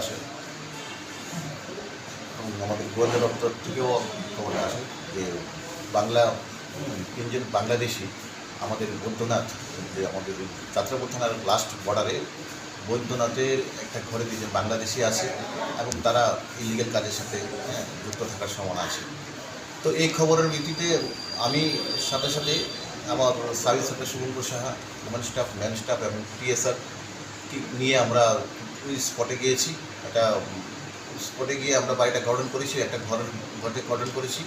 আসে। আমাদের গোয়েন্দা দপ্তর থেকেও খবরটা আসে যে বাংলা তিনজন বাংলাদেশি আমাদের বৈদ্যনাথ যে আমাদের যাত্রাপুর থানার লাস্ট বর্ডারে বৈদ্যনাথের একটা ঘরে দুজন বাংলাদেশি আছে এবং তারা ইলিগেল কাজের সাথে হ্যাঁ, যুক্ত থাকার সম্ভাবনা আছে। তো এই খবরের ভিত্তিতে আমি সাথে সাথে আমার service secretary Shubhankar Saha women staff man staff এবং টিএসআর নিয়ে আমরা স্পটে গিয়েছি। একটা স্পটে গিয়ে আমরা বাড়িটা গঠন করেছি, একটা ঘরের ঘরকে গঠন করেছি।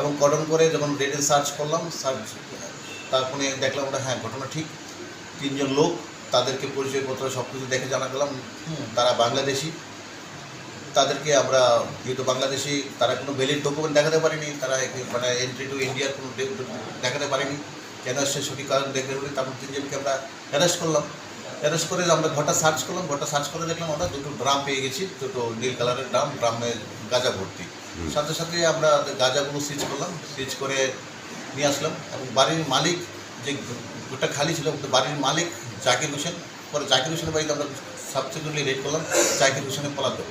এবং গঠন করে যখন রেডে সার্চ করলাম সার্চ তারপরে দেখলাম ওটা হ্যাঁ ঘটনা ঠিক। তিনজন লোক, তাদেরকে পরিচয়পত্র সব কিছু দেখে জানা গেলাম তারা বাংলাদেশি। তাদেরকে আমরা, যেহেতু বাংলাদেশি, তারা কোনো ভ্যালিড ডকুমেন্ট দেখাতে পারেনি, তারা মানে এন্ট্রি টু ইন্ডিয়ার কোনো দেখাতে পারেনি। কেন সে সঠিক কারণ দেখে তারপর তিনজনকে আমরা অ্যারেস্ট করলাম। অ্যারেস্ট করে আমরা ঘরটা সার্চ করলাম ঘরটা সার্চ করে দেখলাম আমরা দুটো ড্রাম পেয়ে গেছি দুটো নীল কালারের ড্রাম ড্রামে গাঁজা ভর্তি। সাথে সাথে আমরা গাঁজাগুলো সিজ করলাম সিজ করে নিয়ে আসলাম এবং বাড়ির মালিক যে গোটা খালি ছিল বাড়ির মালিক জাকির হোসেন পরে জাকির হোসেনের বাড়িতে আমরা সাবসিকুয়েন্টলি রেড করলাম জাকির হোসেনের পলাতক।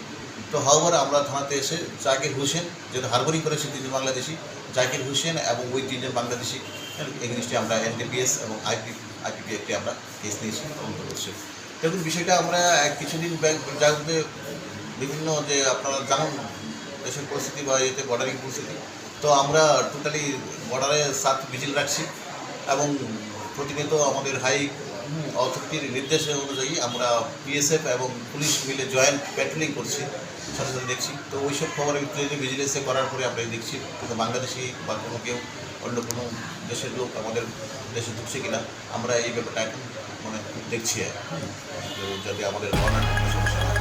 তো হাওয়ার আমরা থানাতে এসে জাকির হোসেন যেহেতু হারবরিং করেছে তিনজন বাংলাদেশি জাকির হোসেন এবং ওই তিনজন বাংলাদেশি এগেনিস্টে আমরা এনডিপিএস এবং আইপি, আইপিপি একটি আমরা কেস নিয়েছি, তদন্ত করছি। দেখুন, বিষয়টা আমরা কিছুদিন ব্যাংক যাতে বিভিন্ন যে আপনারা জানুন দেশের পরিস্থিতি বা এতে বর্ডারিং পরিস্থিতি। তো আমরা টোটালি বর্ডারে সাত ভিজিল রাখছি এবং প্রতিনিয়ত আমাদের হাই অথরিটির নির্দেশ অনুযায়ী আমরা বিএসএফ এবং পুলিশ মিলে জয়েন্ট প্যাট্রোলিং করছি সাথে দেখছি। তো ওইসব খবরের ভিত্তিতে ভিজিলেন্সে করার পরে আমরা দেখছি। কিন্তু বাংলাদেশি বা কোনো কেউ, অন্য কোনো দেশের লোক আমাদের দেশে ঢুকছে কিনা, আমরা এই ব্যাপারটা এখন মানে দেখছি যাতে আমাদের সমস্যা।